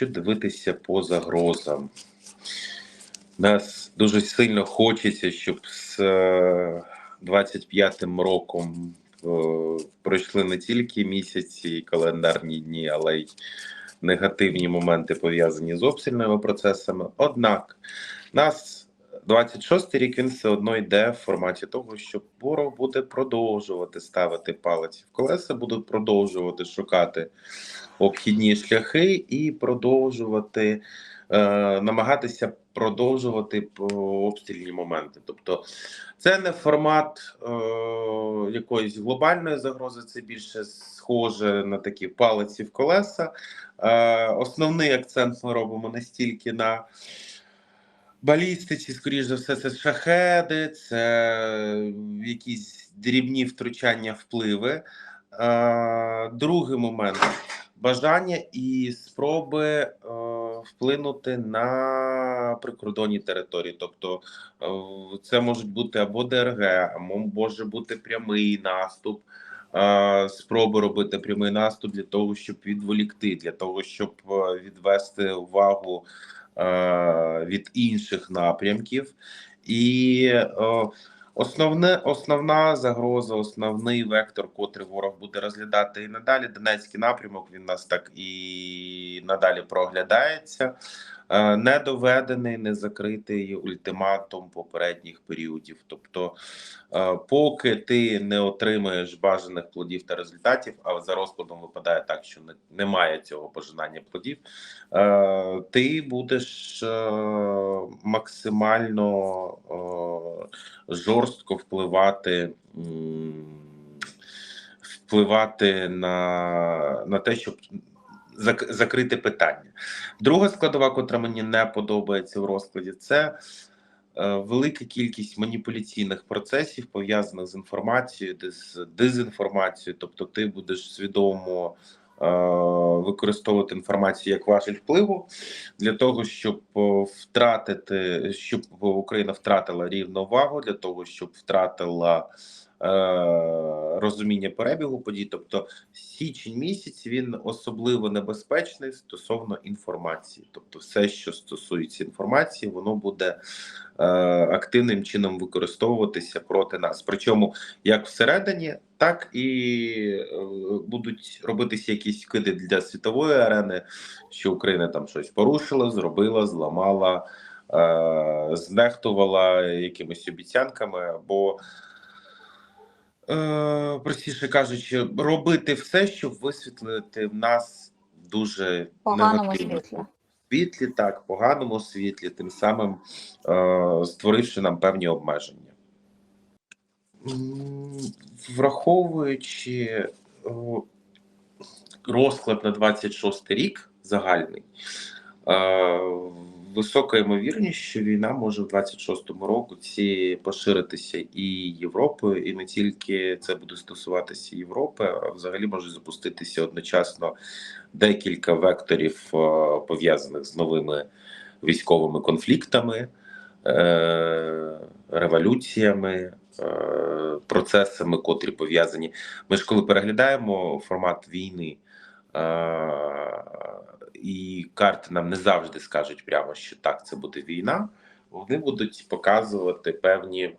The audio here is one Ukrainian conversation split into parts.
Якщо дивитися по загрозам, нас дуже сильно хочеться, щоб з е, 25-м роком е, пройшли не тільки місяці і календарні дні, але й негативні моменти пов'язані з обстрільними процесами. Однак нас 26-й рік він все одно йде в форматі того, що ворог буде продовжувати ставити палиці в колеса, будуть продовжувати шукати обхідні шляхи і продовжувати е, намагатися продовжувати обстрільні моменти. Тобто, це не формат е, якоїсь глобальної загрози, це більше схоже на такі палиці в колеса. Е, основний акцент ми робимо не стільки на балістиці, скоріш за все, це шахеди, це якісь дрібні втручання впливи. Е, другий момент бажання і спроби е, вплинути на прикордонні території. Тобто е, це можуть бути або ДРГ, а може бути прямий наступ. е, Спроби робити прямий наступ для того, щоб відволікти, для того, щоб е, відвести увагу е, від інших напрямків, і е, основне, основна загроза, основний вектор, котрий ворог буде розглядати і надалі. Донецький напрямок він нас так і надалі проглядається. Е, Не доведений, не закритий ультиматум попередніх періодів. Тобто, е, поки ти не отримаєш бажаних плодів та результатів, а за розкладом випадає так, що немає цього пожинання плодів, е, ти будеш максимально жорстко впливати. Впливати на, на те, щоб зак- закрити питання. Друга складова, котра мені не подобається в розкладі, це е, велика кількість маніпуляційних процесів пов'язаних з інформацією, з дезінформацією. Тобто, ти будеш свідомо е, використовувати інформацію як важіль впливу для того, щоб е, втратити, щоб Україна втратила рівновагу, для того, щоб втратила. Е, Розуміння перебігу подій, тобто січень місяць він особливо небезпечний стосовно інформації. Тобто, все, що стосується інформації, воно буде е, активним чином використовуватися проти нас. Причому як всередині, так і е, будуть робитися якісь киди для світової арени, що Україна там щось порушила, зробила, зламала, знехтувала якимись обіцянками або. Е, простіше кажучи, робити все, щоб висвітлити в нас дуже поганому світлі. світлі, так, поганому світлі, тим самим е, створивши нам певні обмеження. Враховуючи розклад на 26 рік загальний, е, висока ймовірність, що війна може в 26-му році поширитися і Європою, і не тільки це буде стосуватися Європи, а взагалі може запуститися одночасно декілька векторів, е, пов'язаних з новими військовими конфліктами, е, революціями, е, процесами, котрі пов'язані. Ми ж коли переглядаємо формат війни. І карти нам не завжди скажуть прямо, що так, це буде війна. Вони будуть показувати певні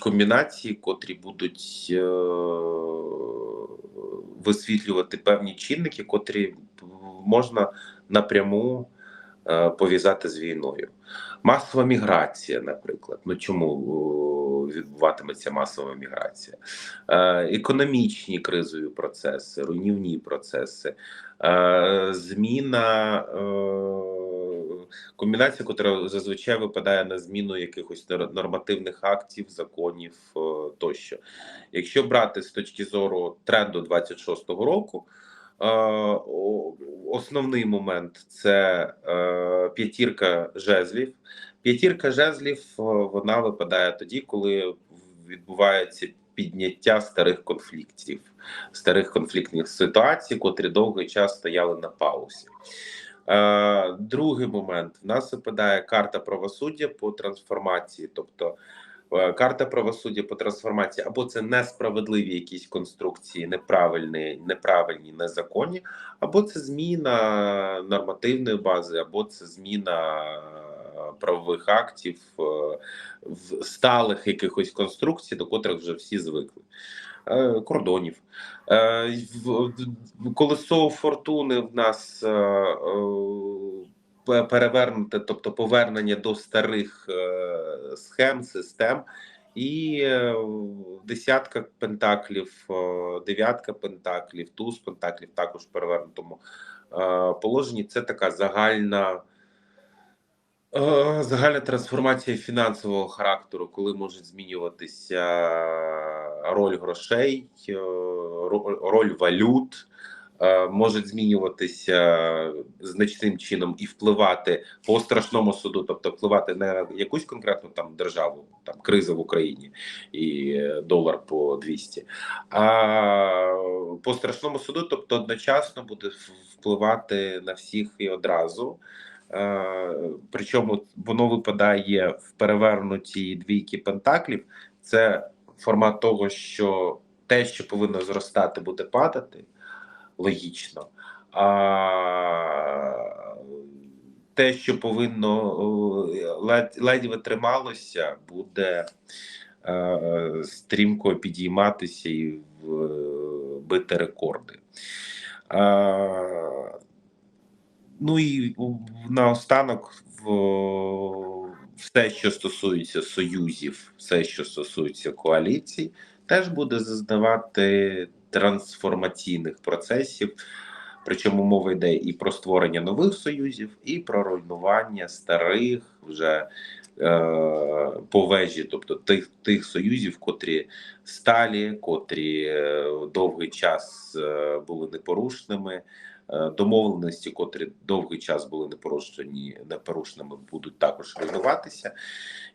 комбінації, котрі будуть е, висвітлювати певні чинники, котрі можна напряму е, пов'язати з війною. Масова міграція, наприклад. Ну чому відбуватиметься масова міграція? Е, економічні кризові процеси, руйнівні процеси, е, зміна. Е, Комбінація, яка зазвичай випадає на зміну якихось нормативних актів, законів тощо. Якщо брати з точки зору тренду 26-го року, основний момент це п'ятірка жезлів. П'ятірка жезлів вона випадає тоді, коли відбувається підняття старих конфліктів, старих конфліктних ситуацій, котрі довгий час стояли на паузі. Е, другий момент в нас випадає карта правосуддя по трансформації, тобто Е, Карта правосуддя по трансформації або це несправедливі якісь конструкції, неправильні, неправильні, незаконні, або це зміна нормативної бази, або це зміна правових актів, е, сталих якихось конструкцій, до котрих вже всі звикли. Е, Кордонів. Е, Колесо фортуни в нас пе- перевернуте, тобто повернення до старих схем, систем. І десятка пентаклів, дев'ятка пентаклів, туз пентаклів також в перевернутому положенні. Це така загальна, загальна трансформація фінансового характеру, коли може змінюватися роль грошей, е, роль валют. е, Можуть змінюватися значним чином і впливати по страшному суду, тобто впливати на якусь конкретну там державу, там криза в Україні і е, долар по 200, а по страшному суду, тобто одночасно буде впливати на всіх і одразу. Е, Причому воно випадає в перевернутій двійки пентаклів. Це формат того, що те, що повинно зростати, буде падати логічно. А те, що повинно е, ледь, ледве трималося, буде е, стрімко підійматися і бити рекорди. Е, ну і наостанок все, що стосується союзів, все, що стосується коаліцій, теж буде зазнавати трансформаційних процесів. Причому мова йде і про створення нових союзів, і про руйнування старих вже по вежі, тобто тих, тих союзів, котрі сталі, котрі е, довгий час е, були непорушними. Е, Домовленості, котрі довгий час були непорушені, непорушними, будуть також руйнуватися.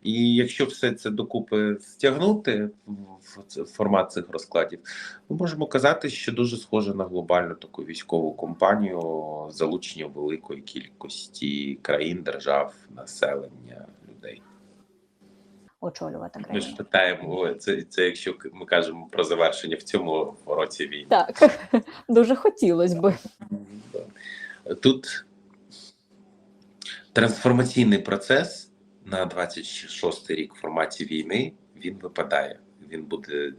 І якщо все це докупи стягнути в формат цих розкладів, ми можемо казати, що дуже схоже на глобальну таку військову компанію з залученням великої кількості країн, держав, населення, людей. очолювати Ми ж питаємо це, це якщо ми кажемо про завершення в цьому році війни. Так, дуже хотілося би. Тут трансформаційний процес на 26 рік в форматі війни він випадає. Він буде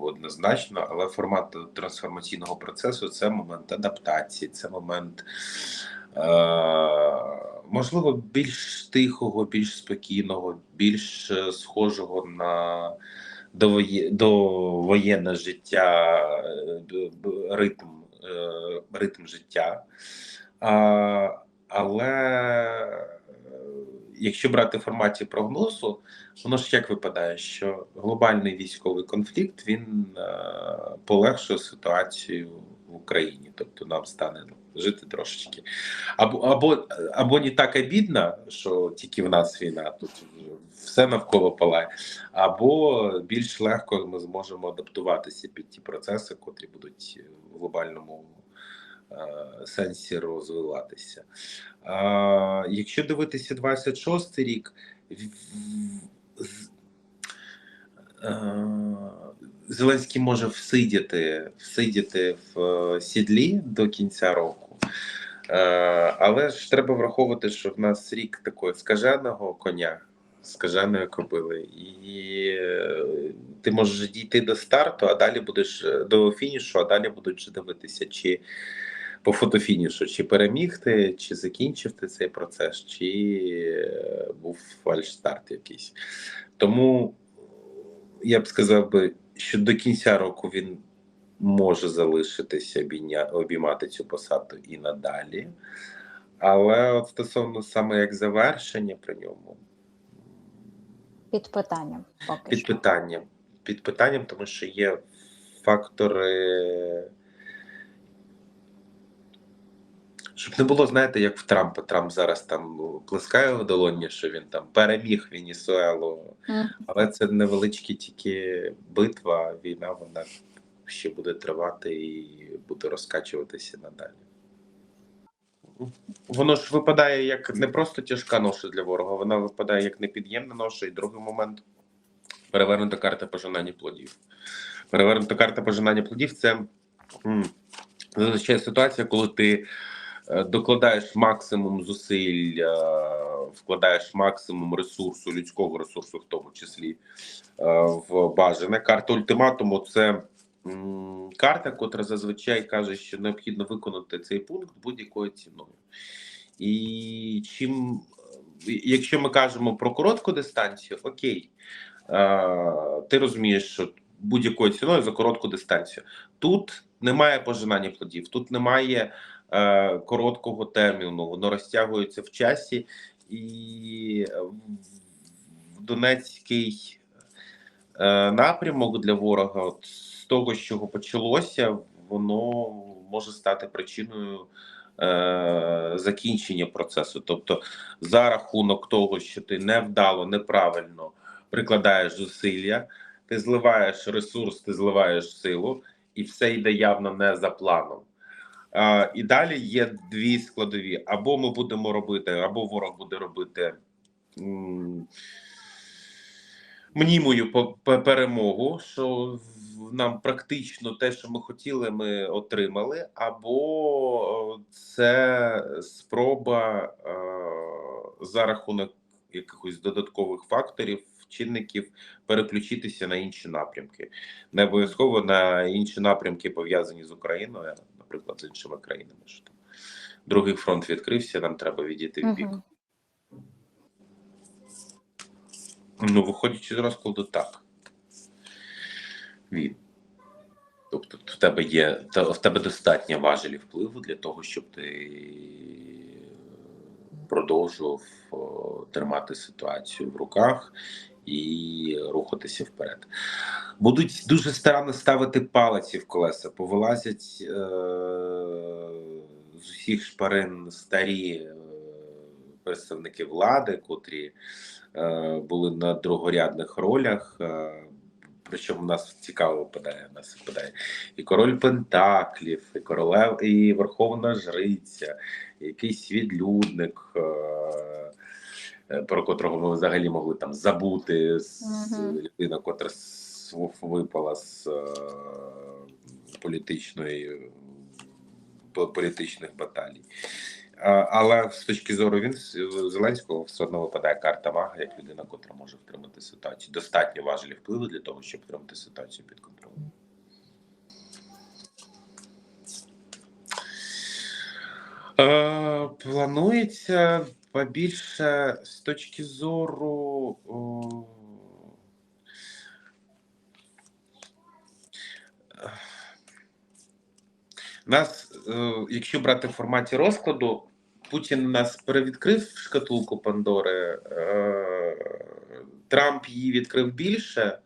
однозначно, але формат трансформаційного процесу це момент адаптації, це момент. Е- можливо, більш тихого, більш спокійного, більш е, схожого на довоє- довоєнне життя, е, ритм, е, ритм життя. А, але якщо брати форматі прогнозу, воно ж як випадає, що глобальний військовий конфлікт він полегшує ситуацію в Україні, тобто нам стане жити трошечки. Або, або, або не так обідно, що тільки в нас війна, тут все навколо палає, або більш легко ми зможемо адаптуватися під ті процеси, котрі будуть в глобальному е, сенсі розвиватися. А, якщо дивитися 26 рік, е, Зеленський може всидіти, всидіти в е, сідлі до кінця року. Е, Але ж треба враховувати, що в нас рік такого скаженого коня, скаженої кобили, і е, ти можеш дійти до старту, а далі будеш е, до фінішу, а далі будуть дивитися, чи по фотофінішу, чи переміг ти, чи закінчив ти цей процес, чи е, був фальш-старт якийсь. Тому я б сказав би, що до кінця року він може залишитися обіймати цю посаду і надалі. Але от стосовно саме як завершення при ньому, Під питанням поки під що. питанням. Під питанням, тому що є фактори. Щоб не було, знаєте, як в Трампа. Трамп зараз там ну, плескає в долоні, що він там переміг Венесуелу. Але це невеличкі тільки битва, війна, вона ще буде тривати і буде розкачуватися надалі. Воно ж випадає як не просто тяжка ноша для ворога, вона випадає як непід'ємна ноша, і другий момент Перевернута карта пожинання плодів. Перевернута карта пожинання плодів це зазвичай ситуація, коли ти докладаєш максимум зусиль, е, вкладаєш максимум ресурсу, людського ресурсу, в тому числі е, в бажане. Карта ультиматуму це карта, котра зазвичай каже, що необхідно виконати цей пункт будь-якою ціною. І чим, е, якщо ми кажемо про коротку дистанцію, окей, е, ти розумієш, що будь-якою ціною за коротку дистанцію. Тут немає пожинання плодів, тут немає е, короткого терміну, воно розтягується в часі, і в Донецький е, напрямок для ворога, от з того, з чого почалося, воно може стати причиною е, закінчення процесу. Тобто, за рахунок того, що ти невдало, неправильно прикладаєш зусилля, ти зливаєш ресурс, ти зливаєш силу, і все йде явно не за планом. І далі є дві складові: або ми будемо робити, або ворог буде робити. Мнімою перемогу, що нам практично те, що ми хотіли, ми отримали, або це спроба за рахунок якихось додаткових факторів, чинників переключитися на інші напрямки, не обов'язково на інші напрямки пов'язані з Україною, наприклад, з іншими країнами. Що там другий фронт відкрився, нам треба відійти в бік. Мгм. Ну, виходячи з розкладу, так. Він. Тобто в тебе є, в тебе достатньо важелів впливу для того, щоб ти продовжував тримати ситуацію в руках і рухатися вперед. Будуть дуже старанно ставити палиці в колеса, повилазять е- з усіх шпарин старі е- представники влади, котрі е, були на другорядних ролях. е, Причому нас цікаво випадає, нас випадає і король Пентаклів, і королев, і Верховна Жриця, і якийсь відлюдник, е, про котрого ми взагалі могли там забути з людина, котра випала з е, політичної політичних баталій. Але з точки зору він Зеленського все одно випадає карта мага як людина, котра може втримати ситуацію. Достатньо важелі впливу для того, щоб втримати ситуацію під контролем. Е, планується побільше з точки зору. О, нас, е, якщо брати в форматі розкладу, Путін нас перевідкрив шкатулку Пандори, е, Трамп її відкрив більше.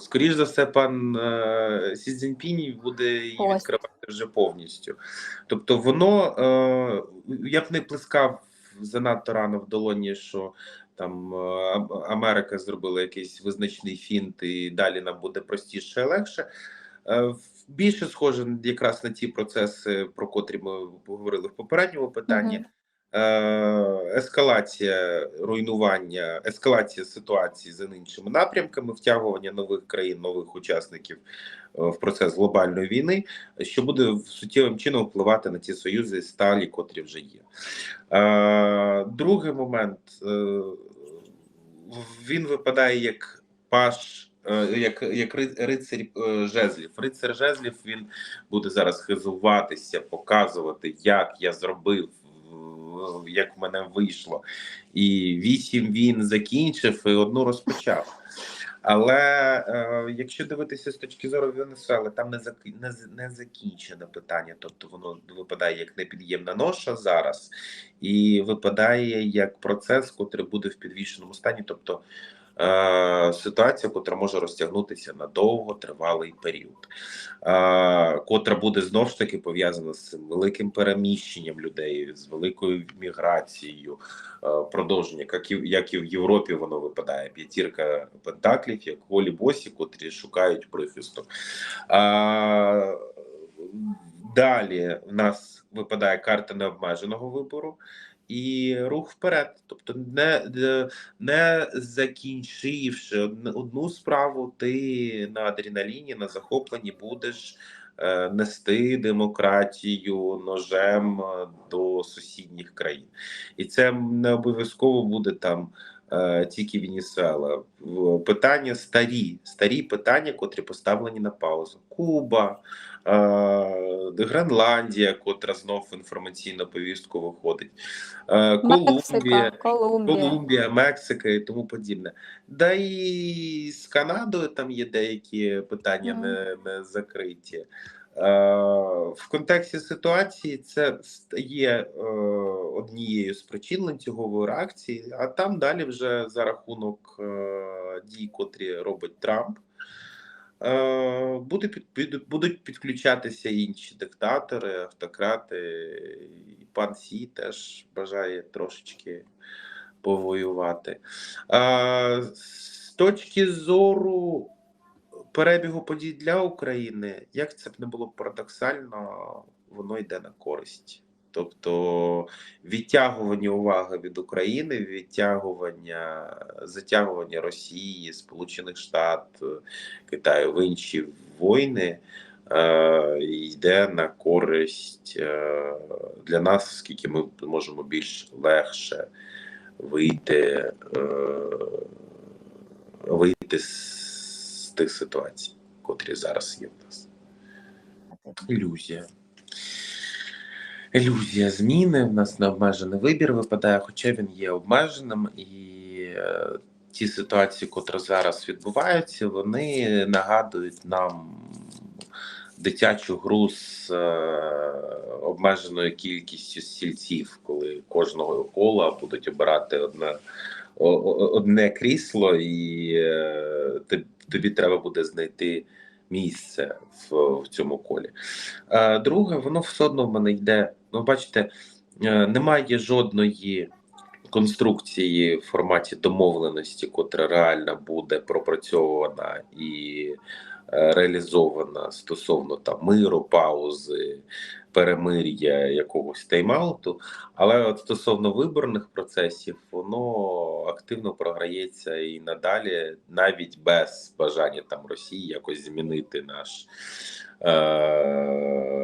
Скоріше за все, пан е, Сі Цзіньпінь буде її відкривати вже повністю. Тобто, воно я б не плескав занадто рано в долоні, що там е, Америка зробила якийсь визначний фінт, і далі нам буде простіше і легше. Е, Більше схоже якраз на ті процеси, про котрі ми говорили в попередньому питанні. Е, ескалація руйнування, ескалація ситуації за іншими напрямками, втягування нових країн, нових учасників е, в процес глобальної війни, що буде суттєвим чином впливати на ті союзи сталі, котрі вже є. Е, другий момент він випадає як паш. Як, як ри- рицарь жезлів. Рицар жезлів він буде зараз хизуватися, показувати, як я зробив, як в мене вийшло. І вісім він закінчив і одну розпочав. Але е, якщо дивитися з точки зору Венесуели, там не зак... не, не закінчене питання, тобто воно випадає як непід'ємна ноша зараз, і випадає як процес, котрий буде в підвішеному стані, тобто е, ситуація, котра може розтягнутися на довготривалий період, е, котра буде знов ж таки пов'язана з великим переміщенням людей, з великою міграцією, е, продовження, як і, як і в Європі воно випадає. П'ятірка пентаклів, як голі босі, котрі шукають прихисту. А, далі в нас випадає карта необмеженого вибору, і рух вперед. Тобто, не, не- не закінчивши одну справу, ти на адреналіні, на захопленні будеш е, нести демократію ножем е, до сусідніх країн. І це не обов'язково буде там е, тільки Венесуела. Питання старі, старі питання, котрі поставлені на паузу. Куба, е, Гренландія, котра знов інформаційну повістку виходить, е, Колумбія. Колумбія. Колумбія, Мексика і тому подібне. Да і з Канадою там є деякі питання Мгм. не, не закриті. Е, в контексті ситуації це стає е, однією з причин ланцюгової реакції, а там далі вже за рахунок е, дій, котрі робить Трамп. Будуть підключатися інші диктатори, автократи. І пан Сі теж бажає трошечки повоювати. З точки зору перебігу подій для України, як це б не було парадоксально, воно йде на користь. Тобто відтягування уваги від України, відтягування, затягування Росії, Сполучених Штатів, Китаю в інші війни е, йде на користь е, для нас, оскільки ми можемо більш легше вийти, е, вийти з тих ситуацій, котрі зараз є в нас. Ілюзія. Ілюзія зміни. В нас необмежений вибір випадає, хоча він є обмеженим, і е, ті ситуації, котрі зараз відбуваються, вони нагадують нам дитячу гру з е, обмеженою кількістю стільців, коли кожного кола будуть обирати одне, одне крісло, і е, тобі треба буде знайти місце в, в цьому колі. Друге, воно все одно в мене йде. Ну, бачите, е, немає жодної конструкції в форматі домовленості, котра реально буде пропрацьована і е, реалізована стосовно там миру, паузи, перемир'я якогось тайм-ауту. Але от стосовно виборних процесів, воно активно програється і надалі, навіть без бажання там Росії якось змінити наш е-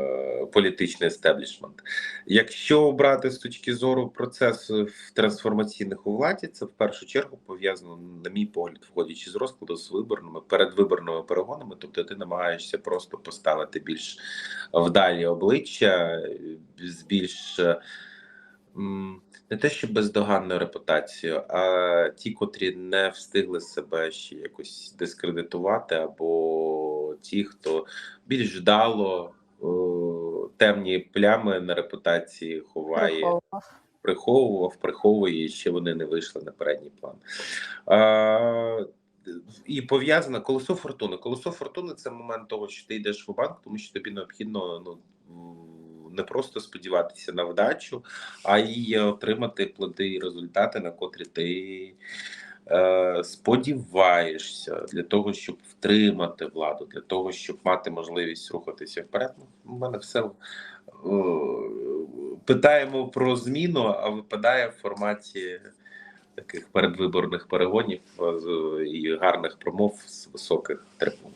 політичний естеблішмент. Якщо брати з точки зору процесу трансформаційних у владі, це в першу чергу пов'язано, на мій погляд, входячи з розкладу з виборними передвиборними перегонами. Тобто ти намагаєшся просто поставити більш вдалі обличчя з більш е, не те, що бездоганною репутацією, а ті, котрі не встигли себе ще якось дискредитувати, або ті, хто більш вдало о, темні плями на репутації ховає Приховував. приховував, приховує, і ще вони не вийшли на передній план. А, і пов'язане колесо фортуни. Колесо фортуни це момент того, що ти йдеш в банк, тому що тобі необхідно ну, не просто сподіватися на вдачу, а й отримати плоди і результати, на котрі ти е, сподіваєшся для того, щоб втримати владу, для того, щоб мати можливість рухатися вперед. Ну, У мене все о, питаємо про зміну, а випадає в форматі таких передвиборних перегонів е, і гарних промов з високих трибун.